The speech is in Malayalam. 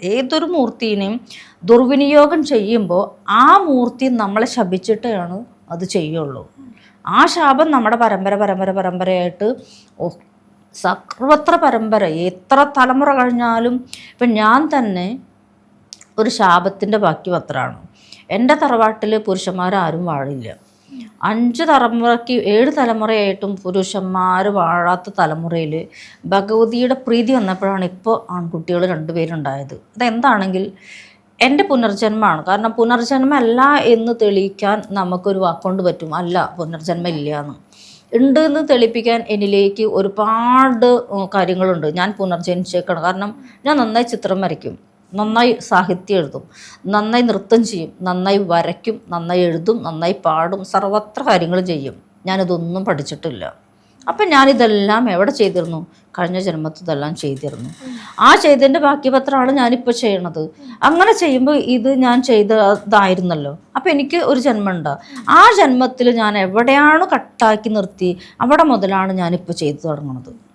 ഏതൊരു മൂർത്തിനെയും ദുർവിനിയോഗം ചെയ്യുമ്പോൾ ആ മൂർത്തി നമ്മളെ ശപിച്ചിട്ടാണ് അത് ചെയ്യുള്ളൂ. ആ ശാപം നമ്മുടെ പരമ്പര പരമ്പര പരമ്പരയായിട്ട് സർവത്ര പരമ്പര. എത്ര തലമുറ കഴിഞ്ഞാലും ഇപ്പം ഞാൻ തന്നെ ഒരു ശാപത്തിന്റെ ബാക്കി പത്രമാണ് എന്റെ തറവാട്ടിൽ പുരുഷന്മാരാരും വാഴില്ല. അഞ്ച് തലമുറയ്ക്ക് ഏഴ് തലമുറയായിട്ടും പുരുഷന്മാർ വാഴാത്ത തലമുറയിൽ ഭഗവതിയുടെ പ്രീതി വന്നപ്പോഴാണ് ഇപ്പോൾ ആൺകുട്ടികൾ രണ്ടുപേരുണ്ടായത്. അതെന്താണെങ്കിൽ എന്റെ പുനർജന്മമാണ്. കാരണം പുനർജന്മം അല്ല എന്ന് തെളിയിക്കാൻ നമുക്കൊരു വാക്കുകൊണ്ട് പറ്റും. അല്ല പുനർജന്മ ഇല്ല എന്ന് ഉണ്ട് എന്ന് തെളിയിപ്പിക്കാൻ എന്നിലേക്ക് ഒരുപാട് കാര്യങ്ങളുണ്ട്. ഞാൻ പുനർജനിച്ചേക്കണം. കാരണം ഞാൻ നന്നായി ചിത്രം വരയ്ക്കും. നന്നായി സാഹിത്യം എഴുതും നന്നായി നൃത്തം ചെയ്യും നന്നായി വരയ്ക്കും നന്നായി എഴുതും നന്നായി പാടും സർവത്ര കാര്യങ്ങൾ ചെയ്യും. ഞാനിതൊന്നും പഠിച്ചിട്ടില്ല. അപ്പം ഞാനിതെല്ലാം എവിടെ ചെയ്തിരുന്നു? കഴിഞ്ഞ ജന്മത്തിൽ ഇതെല്ലാം ചെയ്തിരുന്നു. ആ ചെയ്തതിന്റെ ബാക്കി പത്രമാണ് ഞാനിപ്പോൾ ചെയ്യണത്. അങ്ങനെ ചെയ്യുമ്പോൾ ഇത് ഞാൻ ചെയ്തതായിരുന്നല്ലോ. അപ്പം എനിക്ക് ഒരു ജന്മമുണ്ട്. ആ ജന്മത്തിൽ ഞാൻ എവിടെയാണ് കട്ടാക്കി നിർത്തി അവിടെ മുതലാണ് ഞാനിപ്പോൾ ചെയ്തു തുടങ്ങുന്നത്